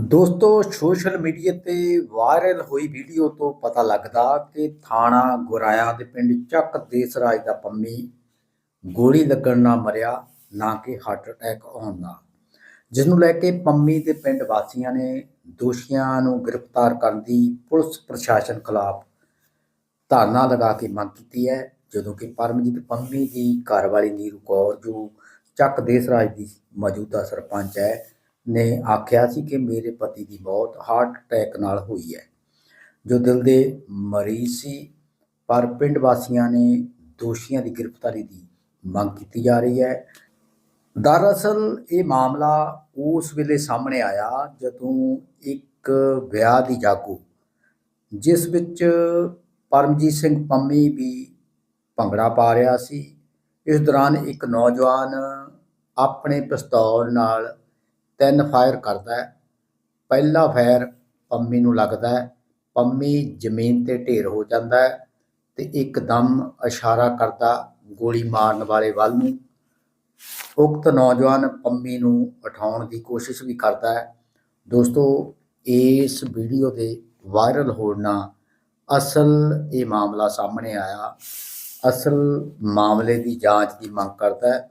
ਦੋਸਤੋ, social media ਤੇ viral ਹੋਈ ਵੀਡੀਓ ਤੋਂ ਪਤਾ ਲੱਗਦਾ ਕਿ ਥਾਣਾ ਗੁਰਾਇਆ ਦੇ ਪਿੰਡ ਚੱਕ ਦੇਸਰਾਜ ਦਾ ਪੰਮੀ ਗੋਲੀ ਲੱਗਣ ਨਾਲ ਮਰਿਆ, ਨਾ ਕਿ ਹਾਰਟ ਅਟੈਕ ਆਉਣ ਨਾਲ। ਜਿਸ ਨੂੰ ਲੈ ਕੇ ਪੰਮੀ ਦੇ ਪਿੰਡ ਵਾਸੀਆਂ ਨੇ ਦੋਸ਼ੀਆਂ ਨੂੰ ਗ੍ਰਿਫਤਾਰ ਕਰਨ ਦੀ ਪੁਲਿਸ ਪ੍ਰਸ਼ਾਸਨ ਖਿਲਾਫ ਧਰਨਾ ਲਗਾ ਕੇ ਮੰਗ ਕੀਤੀ ਹੈ, ਜਦੋਂ ਕਿ ਪਰਮਜੀਤ ਪੰਮੀ ਦੀ ਘਰਵਾਲੀ ਨੀਰੂ ਕੌਰ, ਜੋ ਚੱਕ ਦੇਸਰਾਜ ਦੀ ਮੌਜੂਦਾ ਸਰਪੰਚ ਹੈ ਨੇ ਆਖਿਆ ਸੀ ਕਿ ਮੇਰੇ ਪਤੀ ਦੀ ਮੌਤ ਹਾਰਟ ਅਟੈਕ ਨਾਲ ਹੋਈ ਹੈ। ਜੋ ਦਿਲ ਦੇ ਮਰੀਜ਼ ਸੀ, ਪਰ ਪਿੰਡ ਵਾਸੀਆਂ ਨੇ ਦੋਸ਼ੀਆਂ ਦੀ ਗ੍ਰਿਫਤਾਰੀ ਦੀ ਮੰਗ ਕੀਤੀ ਜਾ ਰਹੀ ਹੈ। ਦਰਅਸਲ ਇਹ ਮਾਮਲਾ ਉਸ ਵੇਲੇ ਸਾਹਮਣੇ ਆਇਆ ਜਦੋਂ ਇੱਕ ਵਿਆਹ ਦੀ ਜਾਗੋ, ਜਿਸ ਵਿੱਚ ਪਰਮਜੀਤ ਸਿੰਘ ਪੰਮੀ ਵੀ ਭੰਗੜਾ ਪਾ ਰਿਹਾ ਸੀ। ਇਸ ਦੌਰਾਨ ਇੱਕ ਨੌਜਵਾਨ ਆਪਣੇ ਪਿਸਤੌਲ ਨਾਲ ਤਿੰਨ ਫਾਇਰ ਕਰਦਾ ਹੈ। ਪਹਿਲਾ ਫਾਇਰ ਪੰਮੀ ਨੂੰ ਲੱਗਦਾ ਹੈ। ਪੰਮੀ ਜ਼ਮੀਨ ਤੇ ਢੇਰ ਹੋ ਜਾਂਦਾ ਹੈ ਤੇ ਇੱਕਦਮ ਇਸ਼ਾਰਾ ਕਰਦਾ ਗੋਲੀ ਮਾਰਨ ਵਾਲੇ ਵੱਲ ਨੂੰ। ਉਕਤ ਨੌਜਵਾਨ ਪੰਮੀ ਨੂੰ ਉਠਾਉਣ ਦੀ ਕੋਸ਼ਿਸ਼ ਵੀ ਕਰਦਾ ਹੈ। ਦੋਸਤੋ, ਇਸ ਵੀਡੀਓ ਦੇ ਵਾਇਰਲ ਹੋਣਾ ਅਸਲ ਇਹ ਮਾਮਲਾ ਸਾਹਮਣੇ ਆਇਆ। ਅਸਲ ਮਾਮਲੇ ਦੀ ਜਾਂਚ ਦੀ ਮੰਗ ਕਰਦਾ ਹੈ।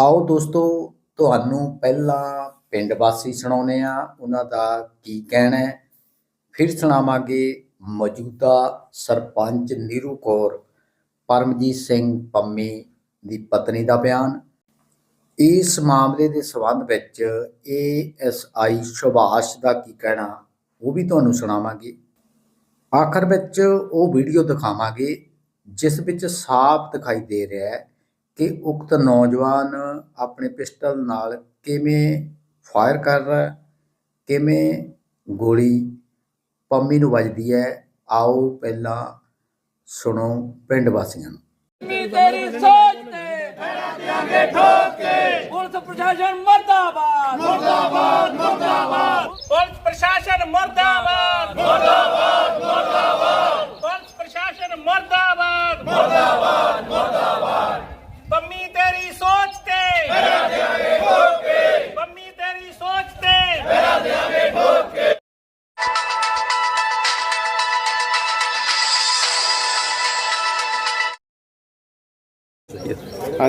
ਆਓ ਦੋਸਤੋ ਤੁਹਾਨੂੰ ਪਹਿਲਾਂ ਪਿੰਡ ਵਾਸੀ ਸੁਣਾਉਨੇ ਆ ਉਹਨਾਂ ਦਾ ਕੀ ਕਹਿਣਾ ਹੈ। ਫਿਰ ਸੁਣਾਵਾਂਗੇ ਮੌਜੂਦਾ ਸਰਪੰਚ ਨੀਰੂ ਕੌਰ, ਪਰਮਜੀਤ ਸਿੰਘ ਪੰਮੀ ਦੀ ਪਤਨੀ ਦਾ ਬਿਆਨ। ਇਸ ਮਾਮਲੇ ਦੇ ਸਬੰਧ ਵਿੱਚ ਏਐਸਆਈ ਸੁਭਾਸ਼ ਦਾ ਕੀ ਕਹਿਣਾ, ਉਹ ਵੀ ਤੁਹਾਨੂੰ ਸੁਣਾਵਾਂਗੇ। ਆਖਰ ਵਿੱਚ ਉਹ ਵੀਡੀਓ ਦਿਖਾਵਾਂਗੇ, ਜਿਸ ਵਿੱਚ ਸਾਫ਼ ਦਿਖਾਈ ਦੇ ਰਿਹਾ ਹੈ ਕਿ ਉਕਤ ਨੌਜਵਾਨ ਆਪਣੇ ਪਿਸਟਲ ਨਾਲ ਕਿਵੇਂ ਫਾਇਰ ਕਰ ਰਿਹਾ ਹੈ, ਕਿਵੇਂ ਗੋਲੀ ਪੰਮੀ ਨੂੰ ਵੱਜਦੀ ਹੈ ਆਓ ਪਹਿਲਾਂ ਸੁਣੋ ਪਿੰਡ ਵਾਸੀਆਂ ਨੂੰ। ਤੇਰੀ ਸੋਚ ਤੇ ਮੇਰਾ ਦਿਆਂਗੇ ਠੋਕ ਕੇ ਪੁਲਿਸ ਪ੍ਰਸ਼ਾਸਨ ਮਰਦਾਬਾਦ। ਮਰਦਾਬਾਦ ਮਰਦਾਬਾਦ। ਪੁਲਿਸ ਪ੍ਰਸ਼ਾਸਨ ਮਰਦਾਬਾਦ।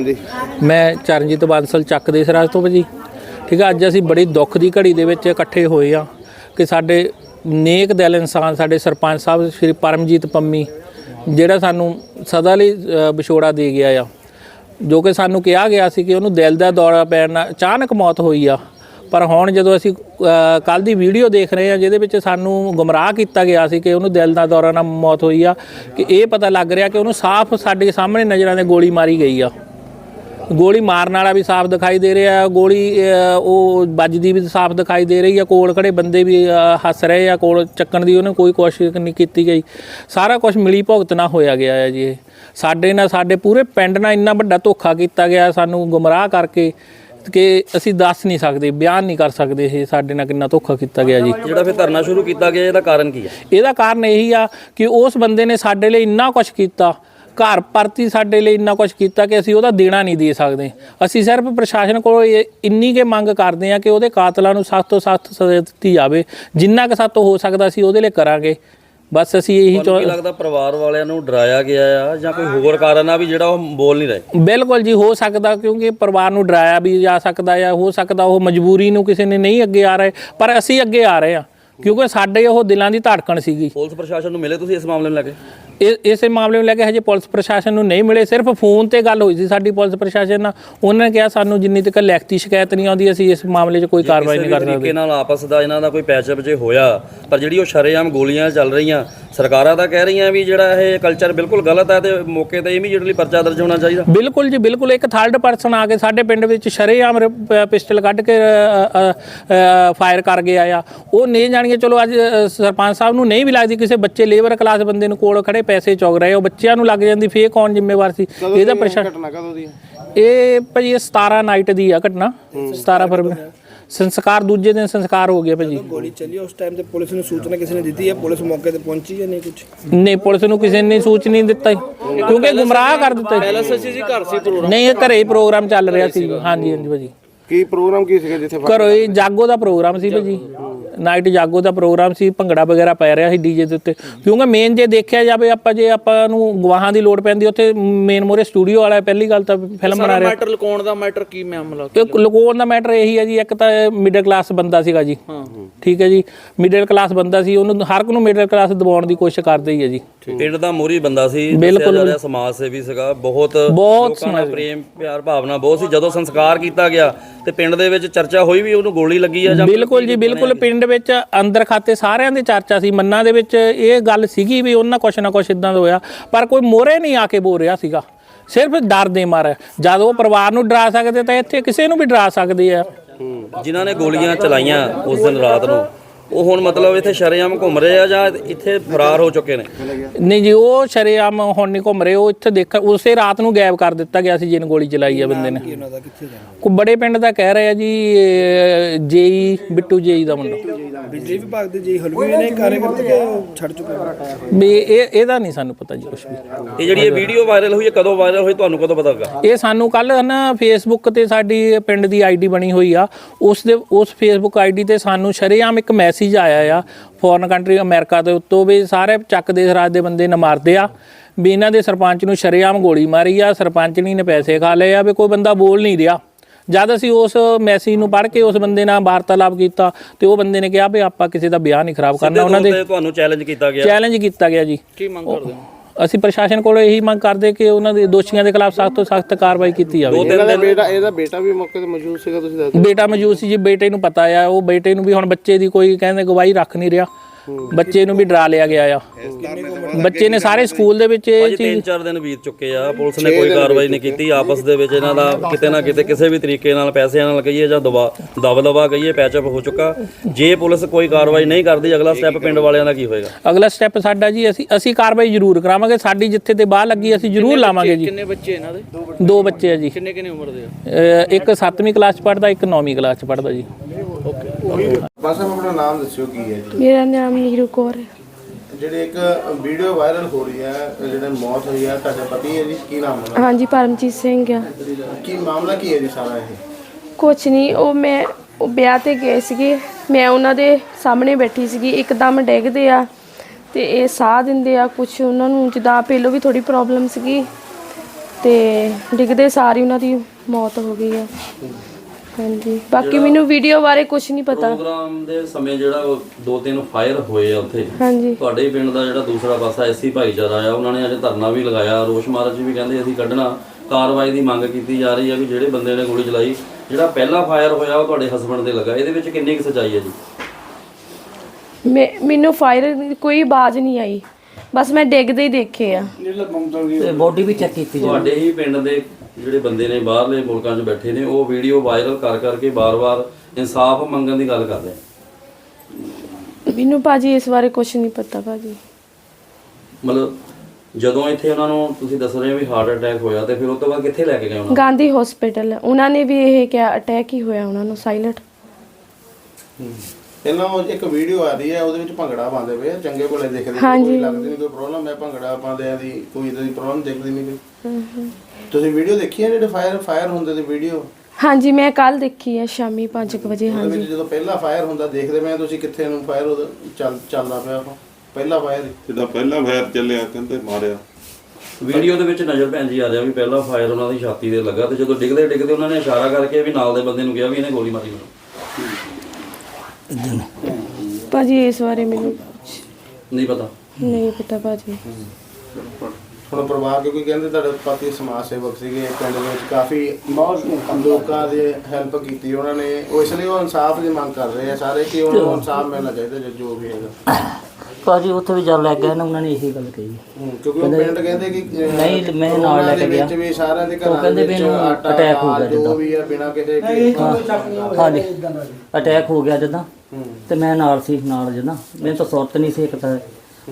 ਹਾਂਜੀ। ਮੈਂ ਚਰਨਜੀਤ ਬਾਂਸਲ ਚੱਕ ਦੇ ਸਰਾਜ ਤੋਂ ਭਾਜੀ। ਠੀਕ ਆ, ਅੱਜ ਅਸੀਂ ਬੜੀ ਦੁੱਖ ਦੀ ਘੜੀ ਦੇ ਵਿੱਚ ਇਕੱਠੇ ਹੋਏ ਆ ਕਿ ਸਾਡੇ ਨੇਕ ਦਿਲ ਇਨਸਾਨ, ਸਾਡੇ ਸਰਪੰਚ ਸਾਹਿਬ ਸ਼੍ਰੀ ਪਰਮਜੀਤ ਪੰਮੀ, ਜਿਹੜਾ ਸਾਨੂੰ ਸਦਾ ਲਈ ਵਿਛੋੜਾ ਦੇ ਗਿਆ ਆ। ਜੋ ਕਿ ਸਾਨੂੰ ਕਿਹਾ ਗਿਆ ਸੀ ਕਿ ਉਹਨੂੰ ਦਿਲ ਦਾ ਦੌਰਾ ਪੈਣ ਨਾਲ ਅਚਾਨਕ ਮੌਤ ਹੋਈ ਆ। ਪਰ ਹੁਣ ਜਦੋਂ ਅਸੀਂ ਕੱਲ ਦੀ ਵੀਡੀਓ ਦੇਖ ਰਹੇ ਹਾਂ ਜਿਹਦੇ ਵਿੱਚ ਸਾਨੂੰ ਗੁੰਮਰਾਹ ਕੀਤਾ ਗਿਆ ਸੀ ਕਿ ਉਹਨੂੰ ਦਿਲ ਦਾ ਦੌਰਾ ਨਾਲ ਮੌਤ ਹੋਈ ਆ, ਕਿ ਇਹ ਪਤਾ ਲੱਗ ਰਿਹਾ ਕਿ ਉਹਨੂੰ ਸਾਫ਼ ਸਾਡੇ ਸਾਹਮਣੇ ਨਜ਼ਰਾਂ ਦੇ ਗੋਲੀ ਮਾਰੀ ਗਈ ਆ। ਗੋਲੀ ਮਾਰਨ ਵਾਲਾ ਵੀ ਸਾਫ਼ ਦਿਖਾਈ ਦੇ ਰਿਹਾ ਗੋਲੀ ਉਹ ਵੱਜਦੀ ਵੀ ਸਾਫ਼ ਦਿਖਾਈ ਦੇ ਰਹੀ ਆ ਕੋਲ ਖੜੇ ਬੰਦੇ ਵੀ ਹੱਸ ਰਹੇ ਆ ਕੋਲ ਚੱਕਣ ਦੀ ਉਹਨੇ ਕੋਈ ਕੋਸ਼ਿਸ਼ ਨਹੀਂ ਕੀਤੀ ਗਈ। ਸਾਰਾ ਕੁਝ ਮਿਲੀ ਭੁਗਤ ਨਾਲ ਹੋਇਆ ਗਿਆ ਹੈ ਜੀ। ਸਾਡੇ ਨਾਲ ਸਾਡੇ ਪੂਰੇ ਪਿੰਡ ਨਾਲ ਇੰਨਾ ਵੱਡਾ ਧੋਖਾ ਕੀਤਾ ਗਿਆ ਸਾਨੂੰ ਗੁੰਮਰਾਹ ਕਰਕੇ ਕਿ ਅਸੀਂ ਦੱਸ ਨਹੀਂ ਸਕਦੇ ਬਿਆਨ ਨਹੀਂ ਕਰ ਸਕਦੇ ਇਹ ਸਾਡੇ ਨਾਲ ਕਿੰਨਾ ਧੋਖਾ ਕੀਤਾ ਗਿਆ ਜੀ। ਜਿਹੜਾ ਫਿਰ ਧਰਨਾ ਸ਼ੁਰੂ ਕੀਤਾ ਗਿਆ ਇਹਦਾ ਕਾਰਨ ਕੀ ਹੈ? ਇਹਦਾ ਕਾਰਨ ਇਹੀ ਆ ਕਿ ਉਸ ਬੰਦੇ ਨੇ ਸਾਡੇ ਲਈ ਇੰਨਾ ਕੁਝ ਕੀਤਾ ਘਰ ਪਰਤੀ ਸਾਡੇ ਲਈ ਇੰਨਾ ਕੁਝ ਕੀਤਾ ਕਿ ਅਸੀਂ ਉਹਦਾ ਦੇਣਾ ਨਹੀਂ ਦੇ ਸਕਦੇ। ਅਸੀਂ ਸਿਰਫ ਪ੍ਰਸ਼ਾਸਨ ਕੋਲ ਇੰਨੀ ਕੇ ਮੰਗ ਕਰਦੇ ਆ ਕਿ ਉਹਦੇ ਕਾਤਲਾਂ ਨੂੰ ਸਖਤ ਤੋਂ ਸਖਤ ਸਜ਼ਾ ਦਿੱਤੀ ਜਾਵੇ। ਜਿੰਨਾ ਕੁ ਸਾਤੋਂ ਹੋ ਸਕਦਾ ਅਸੀਂ ਉਹਦੇ ਲਈ ਕਰਾਂਗੇ। ਬਸ ਅਸੀਂ ਇਹੀ ਚਾਹ ਲੱਗਦਾ ਪਰਿਵਾਰ ਵਾਲਿਆਂ ਨੂੰ ਡਰਾਇਆ ਗਿਆ ਆ ਜਾਂ ਕੋਈ ਹੋਰ ਕਾਰਨ ਆ ਵੀ ਜਿਹੜਾ ਉਹ ਬੋਲ ਨਹੀਂ ਰਹੇ? ਬਿਲਕੁਲ ਜੀ ਹੋ ਸਕਦਾ ਕਿਉਂਕਿ ਪਰਿਵਾਰ ਨੂੰ ਡਰਾਇਆ ਵੀ ਜਾ ਸਕਦਾ ਆ ਹੋ ਸਕਦਾ ਉਹ ਮਜਬੂਰੀ ਨੂੰ ਕਿਸੇ ਨੇ ਨਹੀਂ ਅੱਗੇ ਆ ਰਹੇ ਪਰ ਅਸੀਂ ਅੱਗੇ ਆ ਰਹੇ ਆ ਕਿਉਂਕਿ ਸਾਡੇ ਉਹ ਦਿਲਾਂ ਦੀ ਧੜਕਣ ਸੀਗੀ। ਪੁਲਿਸ ਪ੍ਰਸ਼ਾਸਨ ਨੂੰ ਮਿਲੇ ਤੁਸੀਂ ਇਸ ਮਾਮਲੇ ਨੂੰ ਲੈ ਕੇ? ਇਹ ਇਸੇ ਮਾਮਲੇ ਨੂੰ ਲੈ ਕੇ ਹਜੇ ਪੁਲਿਸ ਪ੍ਰਸ਼ਾਸਨ ਨੂੰ ਨਹੀਂ ਮਿਲੇ ਸਿਰਫ ਫੋਨ ਤੇ ਗੱਲ ਹੋਈ ਸੀ ਸਾਡੀ ਪੁਲਿਸ ਪ੍ਰਸ਼ਾਸਨ ਨਾਲ। ਉਹਨਾਂ ਨੇ ਕਿਹਾ ਸਾਨੂੰ ਜਿੰਨੀ ਤੱਕ ਲਿਖਤੀ ਸ਼ਿਕਾਇਤ ਨਹੀਂ ਆਉਂਦੀ ਅਸੀਂ ਇਸ ਮਾਮਲੇ 'ਚ ਕੋਈ ਕਾਰਵਾਈ ਨਹੀਂ ਕਰ ਤਰੀਕੇ ਸਕਦੇ ਨਾਲ ਆਪਸ ਦਾ ਇਹਨਾਂ ਦਾ ਕੋਈ ਪੈਚਅਪ ਜੇ ਹੋਇਆ ਪਰ ਜਿਹੜੀ ਉਹ ਸ਼ਰੇਆਮ ਗੋਲੀਆਂ ਚੱਲ ਰਹੀਆਂ ਸਰਕਾਰਾਂ ਤਾਂ ਕਹਿ ਰਹੀਆਂ ਵੀ ਜਿਹੜਾ ਇਹ ਕਲਚਰ ਬਿਲਕੁਲ ਗਲਤ ਹੈ ਤੇ ਮੌਕੇ ਤੇ ਇਮੀਡੀਏਟਲੀ ਪਰਚਾ ਦਰਜ ਹੋਣਾ ਚਾਹੀਦਾ। ਬਿਲਕੁਲ ਜੀ ਬਿਲਕੁਲ। ਇੱਕ ਥਰਡ ਪਰਸਨ ਆ ਕੇ ਸਾਡੇ ਪਿੰਡ ਵਿੱਚ ਸ਼ਰੇਆਮ ਪਿਸਟਲ ਕੱਢ ਕੇ ਫਾਇਰ ਕਰ ਗਿਆ ਆ ਉਹ ਨਹੀਂ ਜਾਣੀਏ ਚਲੋ ਅੱਜ ਸਰਪੰਚ ਸਾਹਿਬ ਨੂੰ ਨਹੀਂ ਵੀ ਲੱਗਦੀ ਕਿਸੇ ਬੱਚੇ ਲੇਬਰ ਕਲਾਸ ਬੰਦੇ ਨੂੰ ਕੋਲ ਖੜੇ ਪੈਸੇ ਚੁਗ ਰਹੇ ਉਹ ਬੱਚਿਆਂ ਨੂੰ ਲੱਗ ਜਾਂਦੀ ਫੇਰ ਕੌਣ ਜ਼ਿੰਮੇਵਾਰ ਸੀ? ਇਹਦਾ ਪ੍ਰਸ਼ਾਸਨ ਘਟਨਾ ਕਦੋਂ ਦੀ ਹੈ? ਇਹ ਭਾਜੀ ਇਹ 17 ਨਾਈਟ ਦੀ ਆ ਘਟਨਾ 17 ਫਰਵਰੀ। ਸੰਸਕਾਰ ਦੂਜੇ ਦਿਨ ਸੰਸਕਾਰ ਹੋ ਗਿਆ ਭਾਜੀ। ਗੋਲੀ ਚੱਲੀ ਉਸ ਟਾਈਮ ਤੇ ਪੁਲਿਸ ਨੂੰ ਸੂਚਨਾ ਕਿਸੇ ਨੇ ਦਿੱਤੀ ਹੈ ਪੁਲਿਸ ਮੌਕੇ ਤੇ ਪਹੁੰਚੀ ਜਾਂ ਨਹੀਂ ਕੁਝ ਨਹੀਂ ਪੁਲਿਸ ਨੂੰ ਕਿਸੇ ਨੇ ਸੂਚ ਨਹੀਂ ਦਿੱਤਾ ਕਿਉਂਕਿ ਗੁੰਮਰਾਹ ਕਰ ਦਿੱਤਾ। ਸੀ ਜੀ ਘਰ ਸੀ ਨਹੀਂ ਇਹ ਘਰੇ ਹੀ ਪ੍ਰੋਗਰਾਮ ਚੱਲ ਰਿਹਾ ਸੀ। ਹਾਂਜੀ ਹਾਂਜੀ ਭਾਜੀ। ਕੀ ਪ੍ਰੋਗਰਾਮ ਕੀ ਸੀਗਾ ਜਿੱਥੇ ਘਰੋਂ ਹੀ ਜਾਗੋ ਦਾ ਪ੍ਰੋਗਰਾਮ ਸੀ ਭਾਜੀ। ਨਾਈਟ ਜਾਗੋ ਦਾ ਪ੍ਰੋਗਰਾਮ ਸੀ ਭੰਗੜਾ ਵਗੈਰਾ ਪੈ ਰਿਹਾ ਸੀ ਡੀਜੇ ਦੇ ਉੱਤੇ। ਕਿਉਂਕਿ ਮੇਨ ਜੇ ਦੇਖਿਆ ਜਾਵੇ ਆਪਾਂ ਜੇ ਆਪਾਂ ਨੂੰ ਗਵਾਹਾਂ ਦੀ ਲੋੜ ਪੈਂਦੀ ਉੱਥੇ ਮੇਨ ਮੋਰੇ ਸਟੂਡੀਓ ਵਾਲਾ ਪਹਿਲੀ ਗੱਲ ਤਾਂ ਫਿਲਮ ਬਣਾ ਰਿਹਾ। ਮੈਟਰ ਲਕਾਉਣ ਦਾ ਮੈਟਰ ਕੀ ਮਾਮਲਾ ਇੱਕ ਲੁਕਾਉਣ ਦਾ ਮੈਟਰ ਇਹੀ ਹੈ ਜੀ ਇੱਕ ਤਾਂ ਮਿਡਲ ਕਲਾਸ ਬੰਦਾ ਸੀਗਾ ਜੀ। ਠੀਕ ਹੈ ਜੀ ਮਿਡਲ ਕਲਾਸ ਬੰਦਾ ਸੀ ਉਹਨੂੰ ਹਰ ਇੱਕ ਨੂੰ ਮਿਡਲ ਕਲਾਸ ਦਬਾਉਣ ਦੀ ਕੋਸ਼ਿਸ਼ ਕਰਦੇ ਹੀ ਹੈ ਜੀ। ਪਿੰਡ ਦਾ ਮੋਰੀ ਬੰਦਾ ਸੀ ਬਿਲਕੁਲ। ਸਮਾਜ ਸੇਵੀ ਸੀਗਾ ਬਹੁਤ ਬਹੁਤ ਲੋਕਾਂ ਨਾਲ ਪ੍ਰੇਮ ਪਿਆਰ ਭਾਵਨਾ ਬਹੁਤ ਸੀ। ਜਦੋਂ ਸੰਸਕਾਰ ਕੀਤਾ ਗਿਆ ਤੇ ਪਿੰਡ ਦੇ ਵਿੱਚ ਚਰਚਾ ਹੋਈ ਵੀ ਉਹਨੂੰ ਗੋਲੀ ਲੱਗੀ ਆ ਜਾਂ ਬਿਲਕੁਲ ਜੀ ਬਿਲਕੁਲ ਪਿੰਡ ਵਿੱਚ ਅੰਦਰ ਖਾਤੇ ਸਾਰਿਆਂ ਦੇ ਚਰਚਾ ਸੀ ਮੰਨਾਂ ਦੇ ਵਿੱਚ ਇਹ ਗੱਲ ਸੀਗੀ ਵੀ ਉਹਨਾਂ ਕੁਛ ਨਾ ਕੁਛ ਇਦਾਂ ਦਾ ਹੋਇਆ ਪਰ ਕੋਈ ਮੋਰੇ ਨਹੀਂ ਆ ਕੇ ਬੋਲ ਰਿਹਾ ਸੀਗਾ ਸਿਰਫ ਡਰ ਦੇ ਮਾਰੇ। ਜਦ ਉਹ ਪਰਿਵਾਰ ਨੂੰ ਡਰਾ ਸਕਦੇ ਤਾਂ ਇੱਥੇ ਕਿਸੇ ਨੂੰ ਵੀ ਡਰਾ ਸਕਦੇ ਆ। ਜਿਨ੍ਹਾਂ ਨੇ ਗੋਲੀਆਂ ਚਲਾਈਆਂ ਉਸ ਦਿਨ ਰਾਤ ਨੂੰ। ਉਹ ਹੁਣ ਮਤਲਬ ਇੱਥੇ ਸ਼ਰੇਆਮ ਘੁੰਮ ਰਹੇ ਆ ਜਾਂ ਇੱਥੇ ਫਰਾਰ ਹੋ ਚੁੱਕੇ ਨੇ? ਨਹੀਂ ਜੀ ਉਹ ਸ਼ਰੇਆਮ ਹੁਣ ਨਹੀਂ ਘੁੰਮ ਰਹੇ ਉਹ ਇੱਥੇ ਦੇਖ ਉਸੇ ਰਾਤ ਨੂੰ ਗਾਇਬ ਕਰ ਦਿੱਤਾ ਗਿਆ ਸੀ ਜਿਹਨੇ ਗੋਲੀ ਚਲਾਈ ਆ ਬੰਦੇ ਨੇ। ਕੋ ਬੜੇ ਪਿੰਡ ਦਾ ਕਹਿ ਰਹੇ ਆ ਜੀ ਜੇਈ ਬਿੱਟੂ ਜੇਈ ਦਾ ਮੁੰਡਾ। ਬਿਜਲੀ ਵਿਭਾਗ ਦੇ ਜੀ ਹਲਵੇ ਨੇ ਕਾਰਜਕਰਤਾ ਛੱਡ ਚੁੱਕੇ ਵੀ ਇਹ ਇਹਦਾ ਨਹੀਂ ਸਾਨੂੰ ਪਤਾ ਜੀ ਕੁਝ ਵੀ। ਇਹ ਜਿਹੜੀ ਇਹ ਵੀਡੀਓ ਵਾਇਰਲ ਹੋਈ ਹੈ ਕਦੋਂ ਵਾਇਰਲ ਹੋਈ ਤੁਹਾਨੂੰ ਕਦੋਂ ਪਤਾ ਲੱਗਾ? ਇਹ ਸਾਨੂੰ ਕੱਲ ਨਾ ਫੇਸਬੁੱਕ ਤੇ ਸਾਡੀ ਪਿੰਡ ਦੀ ਆਈਡੀ ਬਣੀ ਹੋਈ ਆ। ਉਸ ਦੇ ਉਸ ਫੇਸਬੁੱਕ ਆਈਡੀ ਤੇ ਸਾਨੂੰ ਸ਼ਰੇਆਮ ਇੱਕ ਮੈਸੇਜ ਆਇਆ ਆ। ਫੋਰਨ ਕੰਟਰੀ ਅਮਰੀਕਾ ਦੇ ਉੱਤੋਂ ਵੀ ਸਾਰੇ ਚੱਕ ਦੇ ਰਾਜ ਦੇ ਬੰਦੇ ਨੇ ਮਾਰਦੇ ਆ ਵੀ ਇਹਨਾਂ ਦੇ ਸਰਪੰਚ ਨੂੰ ਸ਼ਰੇਆਮ ਗੋਲੀ ਮਾਰੀ ਆ ਸਰਪੰਚਣੀ ਨੇ ਪੈਸੇ ਖਾ ਲਏ ਆ ਵੀ ਕੋਈ ਬੰਦਾ ਬੋਲ ਨਹੀਂ ਰਿਹਾ। ਜਦ ਅਸੀਂ ਉਸ ਮੈਸੇਜ ਨੂੰ ਪੜ੍ਹ ਕੇ ਉਸ ਬੰਦੇ ਨਾਲ ਵਾਰਤਾਲਾਪ ਕੀਤਾ ਤੇ ਉਹ ਬੰਦੇ ਨੇ ਕਿਹਾ ਵੀ ਆਪਾਂ ਕਿਸੇ ਦਾ ਵਿਆਹ ਨਹੀਂ ਖਰਾਬ ਕਰਨਾ ਉਹਨਾਂ ਦੇ ਤੁਹਾਨੂੰ ਚੈਲੰਜ ਕੀਤਾ ਗਿਆ। ਚੈਲੰਜ ਕੀਤਾ ਗਿਆ ਜੀ। ਕੀ ਮੰਗ ਕਰਦੇ ਹੋ? ਅਸੀਂ ਪ੍ਰਸ਼ਾਸਨ ਕੋਲੋਂ ਇਹੀ ਮੰਗ ਕਰਦੇ ਕਿ ਉਹਨਾਂ ਦੇ ਦੋਸ਼ੀਆਂ ਦੇ ਖਿਲਾਫ ਸਖਤ ਤੋਂ ਸਖਤ ਕਾਰਵਾਈ ਕੀਤੀ ਜਾਵੇ ਜੀ। ਇਹਦਾ ਬੇਟਾ ਇਹਦਾ ਬੇਟਾ ਵੀ ਮੌਕੇ ਤੇ ਮੌਜੂਦ ਸੀਗਾ ਤੁਸੀਂ ਦੱਸ ਬੇਟਾ ਮੌਜੂਦ ਸੀ ਜੀ ਬੇਟੇ ਨੂੰ ਪਤਾ ਆ ਉਹ ਬੇਟੇ ਨੂੰ ਵੀ ਹੁਣ ਬੱਚੇ ਦੀ ਕੋਈ ਕਹਿੰਦੇ ਗਵਾਹੀ ਰੱਖ ਨਹੀਂ ਰਿਹਾ ਬੱਚੇ ਨੂੰ ਵੀ ਡਰਾ ਲਿਆ ਗਿਆ ਆ। ਬੱਚੇ ਨੇ ਸਾਰੇ ਸਕੂਲ ਦੇ ਵਿੱਚ ਇਹ ਤਿੰਨ ਚਾਰ ਦਿਨ ਬੀਤ ਚੁੱਕੇ ਆ। ਪੁਲਿਸ ਨੇ ਕੋਈ ਕਾਰਵਾਈ ਨਹੀਂ ਕੀਤੀ। ਆਪਸ ਦੇ ਵਿੱਚ ਇਹਨਾਂ ਦਾ ਕਿਤੇ ਨਾ ਕਿਤੇ ਕਿਸੇ ਵੀ ਤਰੀਕੇ ਨਾਲ ਪੈਸਿਆਂ ਨਾਲ ਕਹੀਏ ਜਾਂ ਦਬਾ ਦਬ ਦਬਾ ਕਹੀਏ ਪੈਚਅਪ ਹੋ ਚੁੱਕਾ। ਜੇ ਪੁਲਿਸ ਕੋਈ ਕਾਰਵਾਈ ਨਹੀਂ ਕਰਦੀ ਅਗਲਾ ਸਟੈਪ ਪਿੰਡ ਵਾਲਿਆਂ ਦਾ ਕੀ ਹੋਏਗਾ? ਅਗਲਾ ਸਟੈਪ ਸਾਡਾ ਜੀ ਅਸੀਂ ਅਸੀਂ ਕਾਰਵਾਈ ਜ਼ਰੂਰ ਕਰਾਵਾਂਗੇ। ਸਾਡੀ ਜਿੱਥੇ ਤੇ ਬਾਹ ਲੱਗੀ ਅਸੀਂ ਜ਼ਰੂਰ ਲਾਵਾਂਗੇ ਜੀ। ਕਿੰਨੇ ਬੱਚੇ ਇਹਨਾਂ ਦੇ? ਦੋ ਬੱਚੇ ਆ ਜੀ। ਕਿੰਨੇ ਕਿੰਨੇ ਉਮਰ ਦੇ ਇੱਕ 7ਵੀਂ ਕਲਾਸ ਚ ਪੜਦਾ ਇੱਕ 9ਵੀਂ ਕਲਾਸ ਚ ਪੜਦਾ ਜੀ। ਬਸ ਆਪਣਾ ਨਾਮ ਦੱਸਿਓ ਕੀ ਹੈ ਜੀ? ਮੇਰਾ ਨਾਮ ਨੀਰੂ ਕੌਰ ਹੈ। ਜਿਹੜੇ ਇੱਕ ਵੀਡੀਓ ਵਾਇਰਲ ਹੋ ਰਹੀ ਹੈ ਜਿਹੜੇ ਮੌਤ ਹੋਈ ਹੈ ਤੁਹਾਡੇ ਪਤੀ ਹੈ ਜੀ ਕੀ ਨਾਮ ਹੈ? ਹਾਂਜੀ ਪਰਮਜੀਤ ਸਿੰਘ ਆ। ਕੀ ਮਾਮਲਾ ਕੀ ਹੈ ਜੀ ਸਾਰਾ ਇਹ? ਕੁਛ ਨਹੀਂ ਉਹ ਮੈਂ ਉਹ ਵਿਆਹ ਤੇ ਗਏ ਸੀਗੇ। ਮੈਂ ਉਹਨਾਂ ਦੇ ਸਾਹਮਣੇ ਬੈਠੀ ਸੀਗੀ ਇੱਕਦਮ ਡਿੱਗਦੇ ਆ ਤੇ ਇਹ ਸਾਹ ਦਿੰਦੇ ਆ ਕੁਛ ਉਹਨਾਂ ਨੂੰ ਜਿੱਦਾਂ ਪਹਿਲੋਂ ਵੀ ਥੋੜੀ ਪ੍ਰੋਬਲਮ ਸੀਗੀ ਤੇ ਡਿੱਗਦੇ ਸਾਰੀ ਉਹਨਾਂ ਦੀ ਮੌਤ ਹੋ ਗਈ ਆ। ਹਾਂਜੀ। ਬਾਕੀ ਮੈਨੂੰ ਵੀਡੀਓ ਬਾਰੇ ਕੁਛ ਨਹੀਂ ਪਤਾ। ਪ੍ਰੋਗਰਾਮ ਦੇ ਸਮੇਂ ਜਿਹੜਾ ਉਹ ਦੋ ਤਿੰਨ ਫਾਇਰ ਹੋਏ ਆ ਉੱਥੇ। ਹਾਂਜੀ। ਤੁਹਾਡੇ ਪਿੰਡ ਦਾ ਜਿਹੜਾ ਦੂਸਰਾ ਪਾਸਾ ਐਸੀ ਭਾਈਚਾਰਾ ਆ ਉਹਨਾਂ ਨੇ ਅਜੇ ਧਰਨਾ ਵੀ ਲਗਾਇਆ। ਰੋਸ਼ ਮਾਰਚ ਵੀ ਕਹਿੰਦੇ ਅਸੀਂ ਕੱਢਣਾ। ਕਾਰਵਾਈ ਦੀ ਮੰਗ ਕੀਤੀ ਜਾ ਰਹੀ ਹੈ ਕਿ ਜਿਹੜੇ ਬੰਦੇ ਨੇ ਗੋਲੀ ਚਲਾਈ ਜਿਹੜਾ ਪਹਿਲਾ ਫਾਇਰ ਹੋਇਆ ਉਹ ਤੁਹਾਡੇ ਹਸਬੰਡ ਦੇ ਲੱਗਾ। ਇਹਦੇ ਵਿੱਚ ਕਿੰਨੀ ਕੁ ਸੱਚਾਈ ਹੈ ਜੀ? ਮੈਂ ਮੈਨੂੰ ਫਾਇਰ ਕੋਈ ਆਵਾਜ਼ ਨਹੀਂ ਆਈ। ਬਸ ਮੈਂ ਡਿੱਗਦੇ ਹੀ ਦੇਖੇ ਆ। ਤੁਹਾਡੇ ਹੀ ਪਿੰਡ ਦੇ ਜਿਹੜੇ ਬੰਦੇ ਨੇ ਬਾਹਰਲੇ ਮੁਲਕਾਂ 'ਚ ਬੈਠੇ ਨੇ ਉਹ ਵੀਡੀਓ ਵਾਇਰਲ ਕਰ ਕਰਕੇ ਬਾਰ-ਬਾਰ ਇਨਸਾਫ ਮੰਗਣ ਦੀ ਗੱਲ ਕਰਦੇ ਆ ਮੈਨੂੰ ਭਾਜੀ ਇਸ ਬਾਰੇ ਕੁਛ ਨਹੀਂ ਪਤਾ ਭਾਜੀ। ਮਤਲਬ ਜਦੋਂ ਇੱਥੇ ਉਹਨਾਂ ਨੂੰ ਤੁਸੀਂ ਦੱਸ ਰਹੇ ਹੋ ਵੀ ਹਾਰਟ ਅਟੈਕ ਹੋਇਆ ਤੇ ਫਿਰ ਉਸ ਤੋਂ ਬਾਅਦ ਕਿੱਥੇ ਲੈ ਕੇ ਗਏ ਉਹਨਾਂ ਨੂੰ? ਗਾਂਧੀ ਹਸਪੀਟਲ ਉਹਨਾਂ ਨੇ ਵੀ ਇਹ ਕਿਹਾ ਅਟੈਕ ਹੀ ਹੋਇਆ ਉਹਨਾਂ ਨੂੰ ਸਾਇਲੈਂਟ ਇਹਨਾਂ ਨੂੰ ਇੱਕ ਵੀਡੀਓ ਆ ਰਹੀ ਹੈ ਉਹਦੇ ਵਿੱਚ ਭੰਗੜਾ ਪਾਉਂਦੇ ਪਏ ਆ, ਚੰਗੇ ਭਲੇ ਦਿਖਦੇ ਨੇ, ਹਾਂਜੀ। ਕੋਈ ਲੱਗਦੀ ਨਹੀਂ ਕੋਈ ਪ੍ਰੋਬਲਮ ਹੈ ਭੰਗੜਾ ਪਾਉਂਦੇ ਆ ਦੀ ਕੋਈ ਇਦਾਂ ਦੀ ਪ੍ਰੋਬਲਮ ਦਿਖਦੀ ਨਹੀਂ ਕੋਈ ਤੁਸੀਂ ਵੀਡੀਓ ਦੇਖੀ ਹੈ ਜਿਹੜੇ ਫਾਇਰ ਫਾਇਰ ਹੁੰਦੇ ਦੀ ਵੀਡੀਓ ਹਾਂਜੀ ਮੈਂ ਕੱਲ ਦੇਖੀ ਹੈ ਸ਼ਾਮੀ 5 ਵਜੇ ਉਹਦੇ ਹਾਂਜੀ। ਵਿੱਚ ਜਦੋਂ ਪਹਿਲਾ ਫਾਇਰ ਹੁੰਦਾ ਦੇਖਦੇ ਮੈਂ ਤੁਸੀਂ ਕਿੱਥੇ ਨੂੰ ਫਾਇਰ ਚੱਲ ਚੱਲਦਾ ਪਿਆ ਉਹ ਪਹਿਲਾ ਫਾਇਰ ਜਿੱਦਾਂ ਪਹਿਲਾਂ ਫਾਇਰ ਚੱਲਿਆ ਕਹਿੰਦੇ ਮਾਰਿਆ। ਵੀਡੀਓ ਦੇ ਵਿੱਚ ਨਜ਼ਰ ਭੈਣ ਜੀ ਆ ਰਿਹਾ ਵੀ ਪਹਿਲਾ ਫਾਇਰ ਉਹਨਾਂ ਦੀ ਛਾਤੀ ਤੇ ਲੱਗਾ ਤੇ ਜਦੋਂ ਡਿੱਗਦੇ ਡਿੱਗਦੇ ਉਹਨਾਂ ਨੇ ਇਸ਼ਾਰਾ ਕਰਕੇ ਵੀ ਨਾਲ ਦੇ ਬੰਦੇ ਨੂੰ ਕਿਹਾ ਵੀ ਇਹਨੇ ਗੋਲੀ ਮਾਰੀ ਮੈਨੂੰ। ਭਾਜੀ ਇਸ ਬਾਰੇ ਮੈਨੂੰ ਨਹੀਂ ਪਤਾ। ਨਹੀਂ ਪਤਾ ਭਾਜੀ। ਹੁਣ ਪਰਿਵਾਰ ਦੇ ਕੋਈ ਕਹਿੰਦੇ ਤੁਹਾਡੇ ਪਤੀ ਸਮਾਜ ਸੇਵਕ ਸੀਗੇ ਪਿੰਡ ਦੇ ਵਿੱਚ ਕਾਫੀ ਲੋਕਾਂ ਦੇ ਹੈਲਪ ਕੀਤੀ ਉਹਨਾਂ ਨੇ। ਉਹ ਇਸ ਲਈ ਉਹ ਇਨਸਾਫ ਦੀ ਮੰਗ ਕਰ ਰਹੇ ਆ ਸਾਰੇ ਕਿ ਉਹਨਾਂ ਨੂੰ ਇਨਸਾਫ ਮਿਲਣਾ ਚਾਹੀਦਾ ਜੋ- ਜੋ ਵੀ ਹੈਗਾ। ਭਾਜੀ ਉੱਥੇ ਵੀ ਜਦ ਲੈ ਗਏ ਨਾ ਉਹਨਾਂ ਨੇ ਇਹੀ ਗੱਲ ਕਹੀ। ਹੂੰ, ਕਿਉਂਕਿ ਉਹ ਪਿੰਡ ਕਹਿੰਦੇ ਕਿ ਅਹ, ਨਹੀਂ, ਮੈਂ ਨਾਲ ਲੈ ਦੇ ਕੇ ਗਿਆ। ਵਿੱਚ ਵੀ ਸਾਰਿਆਂ ਦੇ ਘਰਾਂ ਦੇ ਕਹਿੰਦੇ ਵੀ ਵਿੱਚ ਇਹਨੂੰ ਆਟਾ attack ਹੋ ਗਿਆ ਜੋ ਜਿੱਦਾਂ। ਵੀ ਹੈ ਬਿਨਾਂ ਕਿਸੇ ਹਾਂਜੀ। ਅਟੈਕ ਹੋ ਗਿਆ ਜਦੋਂ। ਤੇ ਮੈਂ ਨਾਲ ਸੀ ਨਾਲ ਜਦੋਂ ਮੈਨੂੰ ਤਾਂ ਸੁਰਤ ਨਹੀਂ ਸੀ ਇੱਕ ਤਾਂ।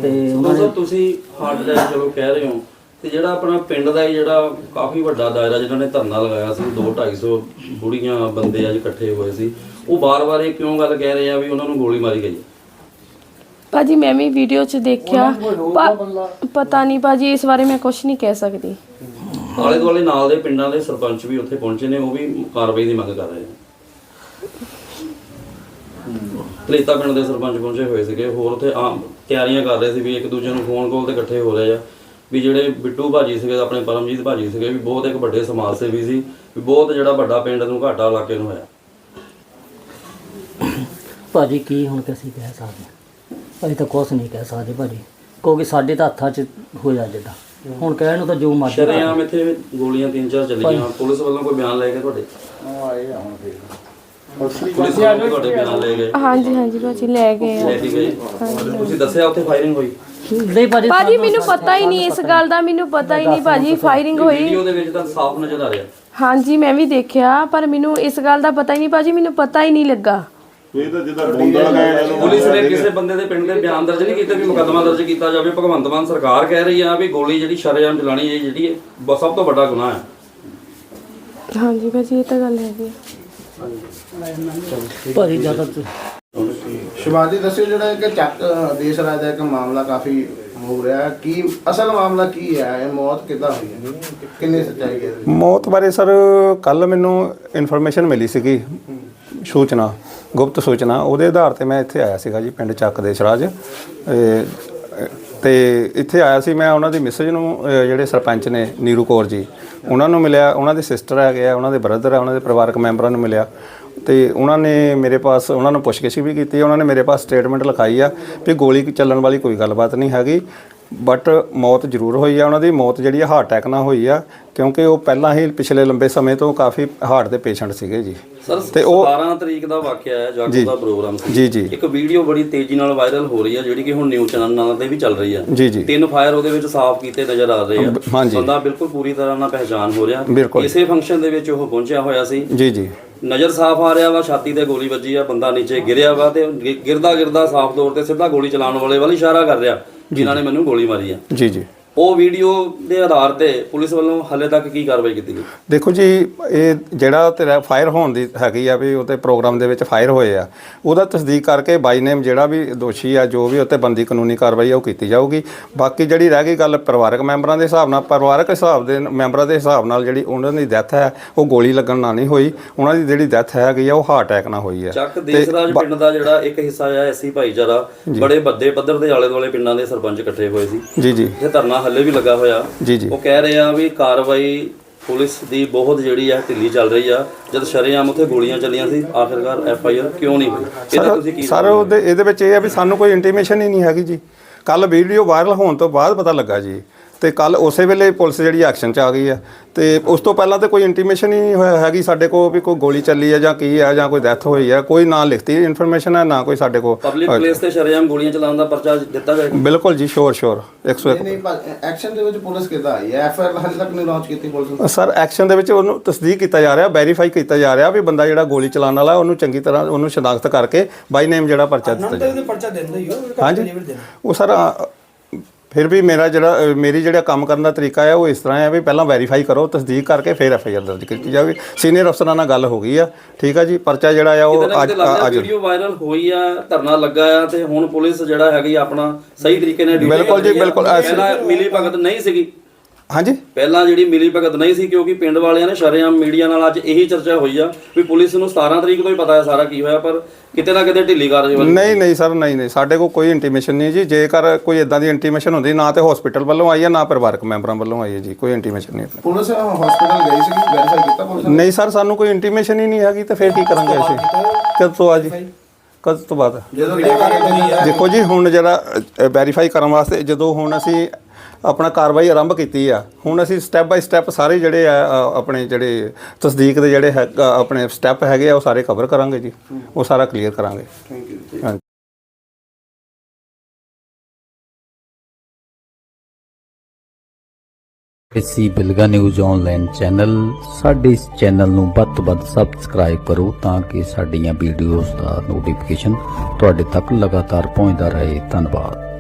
ਤੇ ਉਹਨਾਂ ਨੇ ਤੁਸੀਂ ਹਾਰਟ ਅਟੈਕ ਚਲੋ ਕਹਿ ਰਹੇ ਹੋ ਤੇ ਜਿਹੜਾ ਆਪਣਾ ਪਿੰਡ ਦਾ ਹੀ ਜਿਹੜਾ ਕਾਫੀ ਵੱਡਾ ਦਾਇਰਾ ਜਿਨ੍ਹਾਂ ਨੇ ਧਰਨਾ ਲਗਾਇਆ ਸੀ 2 250 ਬੁੜੀਆਂ ਬੰਦੇ ਅੱਜ ਇਕੱਠੇ ਹੋਏ ਸੀ ਉਹ ਬਾਰ-ਬਾਰ ਇਹ ਕਿਉਂ ਗੱਲ ਕਹਿ ਰਹੇ ਆ ਵੀ ਉਹਨਾਂ ਨੂੰ ਗੋਲੀ ਮਾਰੀ ਗਈ? ਭਾਜੀ ਮੈਂ ਵੀ ਵੀਡੀਓ 'ਚ ਦੇਖਿਆ। ਪ- ਪਤਾ ਨਹੀਂ ਭਾਜੀ ਇਸ ਬਾਰੇ ਮੈਂ ਕੁਛ ਨਹੀਂ ਕਹਿ ਸਕਦੀ। ਆਲੇ ਦੁਆਲੇ ਨਾਲ ਦੇ ਪਿੰਡਾਂ ਦੇ ਸਰਪੰਚ ਵੀ ਉੱਥੇ ਪਹੁੰਚੇ ਨੇ ਉਹ ਵੀ ਕਾਰਵਾਈ ਦੀ ਮੰਗ ਕਰ ਰਹੇ ਨੇ। ਤਲੇਤਾ ਪਿੰਡ ਦੇ ਸਰਪੰਚ ਪਹੁੰਚੇ ਹੋਏ ਸੀਗੇ ਹੋਰ ਉੱਥੇ ਆਮ ਤਿਆਰੀਆਂ ਕਰ ਰਹੇ ਸੀ ਵੀ ਇੱਕ ਦੂਜੇ ਨੂੰ ਫੋਨ ਕਾਲ ਤੇ ਇਕੱਠੇ ਹੋ ਰਹੇ ਆ। ਵੀ ਜਿਹੜੇ ਬਿੱਟੂ ਭਾਜੀ ਸੀਗੇ ਆਪਣੇ ਪਰਮਜੀਤ ਭਾਜੀ ਸੀਗੇ ਵੀ ਬਹੁਤ ਇੱਕ ਵੱਡੇ ਸਮਾਜ ਸੇਵੀ ਸੀ ਵੀ ਬਹੁਤ ਜਿਹੜਾ ਵੱਡਾ ਪਿੰਡ ਨੂੰ ਘਾਟਾ ਇਲਾਕੇ ਨੂੰ ਹੋਇਆ। ਭਾਜੀ ਕੀ ਹੁਣ ਅਸੀਂ ਕਹਿ ਸਕਦੇ? ਅਸੀਂ ਤਾਂ ਕੁਛ ਨਹੀਂ ਕਹਿ ਸਕਦੇ ਭਾਜੀ। ਕਿਉਂਕਿ ਸਾਡੇ ਤਾਂ ਹੱਥਾਂ 'ਚ ਹੋਇਆ ਜਿੱਦਾਂ। ਹੁਣ ਕਹਿਣ ਨੂੰ ਤਾਂ ਜੋ ਮਰਜ਼ੀ ਸ਼ਰੇਆਮ ਇੱਥੇ ਗੋਲੀਆਂ ਤਿੰਨ ਚਾਰ ਚੱਲੀਆਂ ਪੁਲਿਸ ਵੱਲੋਂ ਕੋਈ ਬਿਆਨ ਲੈ ਕੇ ਤੁਹਾਡੇ? ਪੁਲਿਸ ਵੱਲੋਂ ਤੁਹਾਡੇ ਬਿਆਨ ਲੈ ਗਏ। ਹਾਂਜੀ ਹਾਂਜੀ ਭਾਜੀ ਲੈ ਗਏ ਆ। ਲੈ ਕੇ ਗਏ? ਤੁਸੀਂ ਦੱਸਿਆ ਉੱਥੇ ਫਾਇਰਿੰਗ ਹੋਈ? ਨਹੀਂ ਭਾਜੀ ਭਾਜੀ ਮੈਨੂੰ ਪਤਾ ਹੀ ਨਹੀਂ ਇਸ ਗੱਲ ਦਾ ਮੈਨੂੰ ਪਤਾ ਹੀ ਨਹੀਂ ਭਾਜੀ ਫਾਇਰਿੰਗ ਹੋਈ। ਵੀਡੀਓ ਦੇ ਵਿੱਚ ਤਾਂ ਸਾਫ਼ ਨਜ਼ਰ ਆ ਰਿਹਾ। ਹਾਂਜੀ ਮੈਂ ਵੀ ਦੇਖਿਆ ਪਰ ਮੈਨੂੰ ਇਸ ਗੱਲ ਦਾ ਪਤਾ ਹੀ ਨਹੀਂ ਭਾਜੀ ਮੈਨੂੰ ਪਤਾ ਹੀ ਨਹੀਂ ਲੱਗਾ। ਇਹ ਤਾਂ ਜਿੱਦਾਂ ਬੋਂਦਾ ਲਗਾਇਆ ਪੁਲਿਸ ਨੇ ਕਿਸੇ ਬੰਦੇ ਦੇ ਪਿੰਡ ਦੇ ਬਿਆਨ ਦਰਜ ਨਹੀਂ ਕੀਤੇ ਵੀ ਮੁਕੱਦਮਾ ਦਰਜ ਕੀਤਾ ਜਾਵੇ। ਭਗਵੰਤ ਮਾਨ ਸਰਕਾਰ ਕਹਿ ਰਹੀ ਆ ਵੀ ਗੋਲੀ ਜਿਹੜੀ ਸ਼ਰੇਆਮ ਚਲਾਣੀ ਇਹ ਜਿਹੜੀ ਹੈ ਬ- ਸਭ ਤੋਂ ਵੱਡਾ ਗੁਨਾਹ ਹੈ। ਹਾਂਜੀ ਭਾਜੀ ਇਹ ਤਾਂ ਗੱਲ ਹੈਗੀ ਆ। ਜ਼ਿਆਦਾ ਸ਼ਿਵਾਜੀ ਦੱਸਿਓ ਜਿਹੜਾ ਕਿ ਚੱਕ ਦੇਸ਼ ਰਾਜ ਦਾ ਇੱਕ ਮਾਮਲਾ ਕਾਫੀ ਹੋ ਰਿਹਾ ਹੈ। ਕੀ ਅਸਲ ਮਾਮਲਾ ਕੀ ਹੈ? ਇਹ ਮੌਤ ਕਿੱਦਾਂ ਹੋਈ ਹੈ? ਕਿੰਨੀ ਸੱਚਾਈ ਹੈ? ਮੌਤ ਬਾਰੇ ਸਰ ਕੱਲ ਮੈਨੂੰ ਇਨਫੋਰਮੇਸ਼ਨ ਮਿਲੀ ਸੀਗੀ ਸੂਚਨਾ ਗੁਪਤ ਸੂਚਨਾ। ਉਹਦੇ ਆਧਾਰ ਤੇ ਮੈਂ ਇੱਥੇ ਆਇਆ ਸੀਗਾ ਜੀ ਪਿੰਡ ਚੱਕ ਦੇ ਸਰਾਜ। ਤੇ ਇੱਥੇ ਆਇਆ ਸੀ ਮੈਂ ਉਹਨਾਂ ਦੀ ਮਿਸਜ ਨੂੰ ਅਹ, ਜਿਹੜੇ ਸਰਪੰਚ ਨੇ ਨੀਰੂ ਕੌਰ ਜੀ ਉਹਨਾਂ ਨੂੰ ਮਿਲਿਆ ਉਹਨਾਂ ਦੇ ਸਿਸਟਰ ਹੈਗੇ ਆ ਉਹਨਾਂ ਦੇ ਬ੍ਰਦਰ ਆ ਉਹਨਾਂ ਦੇ ਪਰਿਵਾਰਕ ਮੈਂਬਰਾਂ ਨੂੰ ਮਿਲਿਆ। ਤੇ ਉਹਨਾਂ ਨੇ ਮੇਰੇ ਪਾਸ ਉਹਨਾਂ ਨੂੰ ਪੁੱਛਗਿੱਛ ਵੀ ਕੀਤੀ ਉਹਨਾਂ ਨੇ ਮੇਰੇ ਪਾਸ ਸਟੇਟਮੈਂਟ ਲਿਖਾਈ ਆ ਵੀ ਗੋਲੀ ਚੱਲਣ ਵਾਲੀ ਕੋਈ ਗੱਲਬਾਤ ਨਹੀਂ ਹੈਗੀ। ਬਟ ਮੌਤ ਜ਼ਰੂਰ ਹੋਈ ਆ ਉਹਨਾਂ ਦੀ। ਮੌਤ ਜਿਹੜੀ ਆ ਹਾਰਟ ਅਟੈਕ ਨਾਲ ਹੋਈ ਆ ਕਿਉਂਕਿ ਉਹ ਪਹਿਲਾਂ ਹੀ ਪਿਛਲੇ ਲੰਬੇ ਸਮੇਂ ਤੋਂ ਕਾਫੀ ਹਾਰਟ ਦੇ ਪੇਸ਼ੈਂਟ ਸੀਗੇ ਜੀ। ਸਰ ਤੇ ਉਹ 17 ਤਰੀਕ ਦਾ ਵਾਕਿਆ ਹੈ ਜਾਗੋ ਦਾ ਪ੍ਰੋਗਰਾਮ ਸੀ। ਜੀ ਜੀ। ਇੱਕ ਵੀਡੀਓ ਬੜੀ ਤੇਜ਼ੀ ਨਾਲ ਵਾਇਰਲ ਹੋ ਰਹੀ ਹੈ ਜਿਹੜੀ ਕਿ ਹੁਣ ਨਿਊਜ਼ ਚੈਨਲਾਂ ਤੇ ਵੀ ਚੱਲ ਰਹੀ ਹੈ ਜੀ ਜੀ। ਤਿੰਨ ਫਾਇਰ ਉਹਦੇ ਵਿੱਚ ਸਾਫ਼ ਕੀਤੇ ਨਜ਼ਰ ਆ ਰਹੇ ਆ। ਬੰਦਾ ਬਿਲਕੁਲ ਪੂਰੀ ਤਰ੍ਹਾਂ ਨਾਲ ਪਹਿਚਾਨ ਹੋ ਰਿਹਾ। ਇਸੇ ਫੰਕਸ਼ਨ ਦੇ ਵਿੱਚ ਉਹ ਪਹੁੰਚਿਆ ਹੋਇਆ ਸੀ। ਜੀ ਜੀ। ਨਜ਼ਰ ਸਾਫ਼ ਆ ਰਿਹਾ ਵਾ ਛਾਤੀ ਤੇ ਗੋਲੀ ਵੱਜੀ ਆ ਬੰਦਾ ਨੀਚੇ ਗਿਰਿਆ ਵਾ ਤੇ ਗਿਰਦਾ ਗਿਰਦਾ ਸਾਫ਼ ਤੌਰ ਤੇ ਸਿੱਧਾ ਗੋਲੀ ਚਲਾਉਣ ਵਾਲੇ ਵੱਲ ਇਸ਼ਾਰਾ ਕਰ ਰਿਹਾ। ਜਿਨ੍ਹਾਂ ਨੇ ਮੈਨੂੰ ਗੋਲੀ ਮਾਰੀ ਆ। ਜੀ ਜੀ। ਉਹ ਵੀਡੀਓ ਦੇ ਆਧਾਰ ਤੇ ਪੁਲਿਸ ਵੱਲੋਂ ਹਾਲੇ ਤੱਕ ਕੀ ਕਾਰਵਾਈ ਕੀਤੀ ਗਈ? ਦੇਖੋ ਜੀ ਇਹ ਜਿਹੜਾ ਤੇਰਾ ਫਾਇਰ ਹੋਣ ਦੀ ਹੈਗੀ ਆ ਵੀ ਉਹਤੇ ਪ੍ਰੋਗਰਾਮ ਦੇ ਵਿੱਚ ਫਾਇਰ ਹੋਏ ਆ। ਉਹਦਾ ਤਸਦੀਕ ਕਰਕੇ ਬਾਈ ਨੇਮ ਜਿਹੜਾ ਵੀ ਦੋਸ਼ੀ ਆ ਜੋ ਵੀ ਉੱਤੇ ਬੰਦੀ ਕਾਨੂੰਨੀ ਕਾਰਵਾਈ ਆ ਉਹ ਕੀਤੀ ਜਾਊਗੀ। ਬਾਕੀ ਜਿਹੜੀ ਰਹਿ ਗਈ ਗੱਲ ਪਰਿਵਾਰਕ ਮੈਂਬਰਾਂ ਦੇ ਹਿਸਾਬ ਨਾਲ ਪਰਿਵਾਰਕ ਹਿਸਾਬ ਦੇ ਮੈਂਬਰਾਂ ਦੇ ਹਿਸਾਬ ਨਾਲ ਜਿਹੜੀ ਉਹਨਾਂ ਦੀ ਡੈਥ ਹੈ ਉਹ ਗੋਲੀ ਲੱਗਣ ਨਾਲ ਨਹੀਂ ਹੋਈ। ਉਹਨਾਂ ਦੀ ਜਿਹੜੀ ਡੈਥ ਹੈਗੀ ਆ ਉਹ ਹਾਰਟ ਅਟੈਕ ਨਾਲ ਹੋਈ ਆ। ਚੱਕ ਦੇਸਰਾਜ ਪਿੰਡ ਦਾ ਜਿਹੜਾ ਇੱਕ ਹਿੱਸਾ ਆ ਐਸੀ ਭਾਈਚਾਰਾ ਬੜੇ ਵੱਡੇ ਪੱਧਰ ਦੇ ਆਲੇ ਦੁਆਲੇ ਪਿੰਡਾਂ ਦੇ ਸਰਪੰਚ ਇਕੱਠੇ ਹੋਏ ਸੀ। ਜੀ ਜੀ। ਇਹ ਧਰਨਾ ਹੱਲੇ ਵੀ ਲੱਗਾ ਹੋਇਆ। ਜੀ ਜੀ। ਉਹ ਕਹਿ ਰਹੇ ਆ ਵੀ ਕਾਰਵਾਈ ਪੁਲਿਸ ਦੀ ਬਹੁਤ ਜਿਹੜੀ ਆ ਢਿੱਲੀ ਚੱਲ ਰਹੀ ਆ। ਜਦ ਸ਼ਰੇਆਮ ਉੱਥੇ ਗੋਲੀਆਂ ਚੱਲੀਆਂ ਸੀ ਆਖਿਰਕਾਰ ਐਫ ਆਈ ਆਰ ਕਿਉਂ ਨਹੀਂ ਹੋਈ? ਇਹਦਾ ਤੁਸੀਂ ਕੀ ਸਰ ਉਹਦੇ ਇਹਦੇ ਵਿੱਚ ਇਹ ਆ ਵੀ ਸਾਨੂੰ ਕੋਈ ਇੰਟੀਮੇਸ਼ਨ ਹੀ ਨਹੀਂ ਹੈਗੀ ਜੀ। ਕੱਲ ਵੀਡੀਓ ਵਾਇਰਲ ਹੋਣ ਤੋਂ ਬਾਅਦ ਪਤਾ ਲੱਗਾ ਜੀ। ਤੇ ਕੱਲ ਉਸੇ ਵੇਲੇ ਪੁਲਿਸ ਜਿਹੜੀ ਐਕਸ਼ਨ 'ਚ ਆ ਗਈ ਆ। ਤੇ ਉਸ ਤੋਂ ਪਹਿਲਾਂ ਤੇ ਕੋਈ ਇੰਟੀਮੇਸ਼ਨ ਹੀ ਨਹੀਂ ਹੋਇਆ ਹੈਗੀ ਸਾਡੇ ਕੋਲ ਵੀ ਕੋਈ ਗੋਲੀ ਚੱਲੀ ਆ ਜਾਂ ਕੀ ਆ ਜਾਂ ਕੋਈ ਡੈਥ ਹੋਈ ਆ। ਕੋਈ ਨਾ ਲਿਖਤੀ ਇਨਫੋਰਮੇਸ਼ਨ ਹੈ ਨਾ ਕੋਈ ਸਾਡੇ ਕੋਲ ਪਬਲਿਕ ਪਲੇਸ ਤੇ ਸ਼ਰੇਆਮ ਗੋਲੀਆਂ ਚਲਾਉਣ ਦਾ ਪਰਚਾ ਦਿੱਤਾ ਜਾਏਗਾ ਬਿਲਕੁਲ ਜੀ ਸ਼ੋਰ ਸ਼ੋਰ 101 ਨਹੀਂ ਨਹੀਂ ਐਕਸ਼ਨ ਦੇ ਵਿੱਚ ਪੁਲਿਸ ਕਿੱਦਾਂ ਆਈ ਹੈ? ਐਫ ਆਰ ਹਾਲੇ ਤੱਕ ਨਹੀਂ ਲਾਂਚ ਕੀਤੀ ਪੁਲਿਸ ਨੇ। ਸਰ ਐਕਸ਼ਨ ਦੇ ਵਿੱਚ ਉਹਨੂੰ ਤਸਦੀਕ ਕੀਤਾ ਜਾ ਰਿਹਾ ਵੈਰੀਫਾਈ ਕੀਤਾ ਜਾ ਰਿਹਾ ਵੀ ਬੰਦਾ ਜਿਹੜਾ ਗੋਲੀ ਚਲਾਉਣ ਵਾਲਾ ਉਹਨੂੰ ਚੰਗੀ ਤਰ੍ਹਾਂ ਉਹਨੂੰ ਸ਼ਨਾਖਤ ਕਰਕੇ ਬਾਈ ਨੇਮ ਜਿਹੜਾ ਪਰਚਾ ਦਿੱਤਾ ਪਰਚਾ ਦਿੰਦਾ ਹੀ ਉਹ ਹਾਂਜੀ। ਉਹ ਸਰ ਫਿਰ ਵੀ ਮੇਰਾ ਜਿਹੜਾ ਮੇਰੀ ਜਿਹੜਾ ਕੰਮ ਕਰਨ ਦਾ ਤਰੀਕਾ ਹੈ ਉਹ ਇਸ ਤਰ੍ਹਾਂ ਹੈ ਵੀ ਪਹਿਲਾਂ ਵੈਰੀਫਾਈ ਕਰੋ ਤਸਦੀਕ ਕਰਕੇ ਫਿਰ ਐਫ ਆਈ ਆਰ ਦਰਜ ਕੀਤੀ ਜਾਵੇ। ਸੀਨੀਅਰ ਅਫਸਰਾਂ ਨਾਲ ਗੱਲ ਹੋ ਗਈ ਆ ਠੀਕ ਆ ਜੀ? ਪਰਚਾ ਜਿਹੜਾ ਆ ਉਹ ਅੱਜ ਅੱਜ ਵੀਡੀਓ ਵਾਇਰਲ ਹੋਈ ਆ ਧਰਨਾ ਲੱਗਾ ਆ ਤੇ ਹੁਣ ਪੁਲਿਸ ਜਿਹੜਾ ਹੈਗੀ ਆਪਣਾ ਸਹੀ ਤਰੀਕੇ ਨਾਲ ਡਿਊਟੀ ਬਿਲਕੁਲ ਜੀ, ਬਿਲਕੁਲ। ਮਿਲੀ ਭਗਤ ਨਹੀਂ ਸੀਗੀ। ਹਾਂਜੀ? ਪਹਿਲਾਂ ਜਿਹੜੀ ਮਿਲੀ ਭਗਤ ਨਹੀਂ ਸੀ ਕਿਉਂਕਿ ਪਿੰਡ ਵਾਲਿਆਂ ਨੇ ਸ਼ਰੇਆਮ ਮੀਡੀਆ ਨਾਲ ਅੱਜ ਇਹੀ ਚਰਚਾ ਹੋਈ ਆ ਵੀ ਪੁਲਿਸ ਨੂੰ 17 ਤਰੀਕ ਤੋਂ ਹੀ ਪਤਾ ਹੈ ਸਾਰਾ ਕੀ ਹੋਇਆ ਪਰ ਕਿਤੇ ਨਾ ਕਿਤੇ ਢਿੱਲੀ ਕਾਰਜ ਨਹੀਂ ਨਹੀਂ ਸਰ ਨਹੀਂ ਨਹੀਂ। ਸਾਡੇ ਕੋਲ ਕੋਈ ਇੰਟੀਮੇਸ਼ਨ ਨਹੀਂ ਜੀ। ਜੇਕਰ ਕੋਈ ਇਦਾਂ ਦੀ ਇੰਟੀਮੇਸ਼ਨ ਹੁੰਦੀ ਨਾ ਤੇ ਹਸਪੀਟਲ ਵੱਲੋਂ ਆਈ ਹੈ ਨਾ ਪਰਿਵਾਰਕ ਮੈਂਬਰਾਂ ਵੱਲੋਂ ਆਈ ਹੈ ਜੀ। ਕੋਈ ਇੰਟੀਮੇਸ਼ਨ ਨਹੀਂ ਪੁਲਿਸ ਹਸਪੀਟਲ ਗਈ ਸੀ ਵੈਰੀਫਾਈ ਕੀਤਾ ਪੁਲਿਸ ਨੇ? ਨਹੀਂ ਸਰ ਸਾਨੂੰ ਕੋਈ ਇੰਟੀਮੇਸ਼ਨ ਹੀ ਨਹੀਂ ਹੈਗੀ ਤੇ ਫਿਰ ਕੀ ਕਰਾਂਗੇ ਅਸੀਂ? ਕਦ ਤੋਂ ਆ ਜੀ? ਕਦ ਤੋਂ ਬਾਅਦ? ਜਦੋਂ ਦੇਖੋ ਜੀ ਹੁਣ ਜਿਹੜਾ ਵੈਰੀਫਾਈ ਕਰਨ ਵਾਸਤੇ ਜਦੋਂ ਹੁਣ ਅਸੀਂ ਆਪਣਾ ਕਾਰਵਾਈ ਆਰੰਭ ਕੀਤੀ ਆ। ਹੁਣ ਅਸੀਂ ਸਟੈਪ ਬਾਈ ਸਟੈਪ ਸਾਰੇ ਜਿਹੜੇ ਆ ਅ, ਆਪਣੇ ਜਿਹੜੇ ਤਸਦੀਕ ਦੇ ਜਿਹੜੇ ਹੈ ਅ, ਆਪਣੇ ਸਟੈਪ ਹੈਗੇ ਆ ਉਹ ਸਾਰੇ ਕਵਰ ਕਰਾਂਗੇ ਜੀ। ਉਹ ਸਾਰਾ ਕਲੀਅਰ ਕਰਾਂਗੇ। ਹਾਂਜੀ। ਇਸੀ ਬਿਲਗਾ ਨਿਊਜ਼ ਆਨਲਾਈਨ ਚੈਨਲ ਸਾਡੇ ਇਸ ਚੈਨਲ ਨੂੰ ਵੱਧ ਤੋਂ ਵੱਧ ਸਬਸਕ੍ਰਾਈਬ ਕਰੋ ਤਾਂ ਕਿ ਸਾਡੀਆਂ ਵੀਡੀਓਜ਼ ਦਾ ਨੋਟੀਫਿਕੇਸ਼ਨ ਤੁਹਾਡੇ ਤੱਕ ਲਗਾਤਾਰ ਪਹੁੰਚਦਾ ਰਹੇ। ਧੰਨਵਾਦ।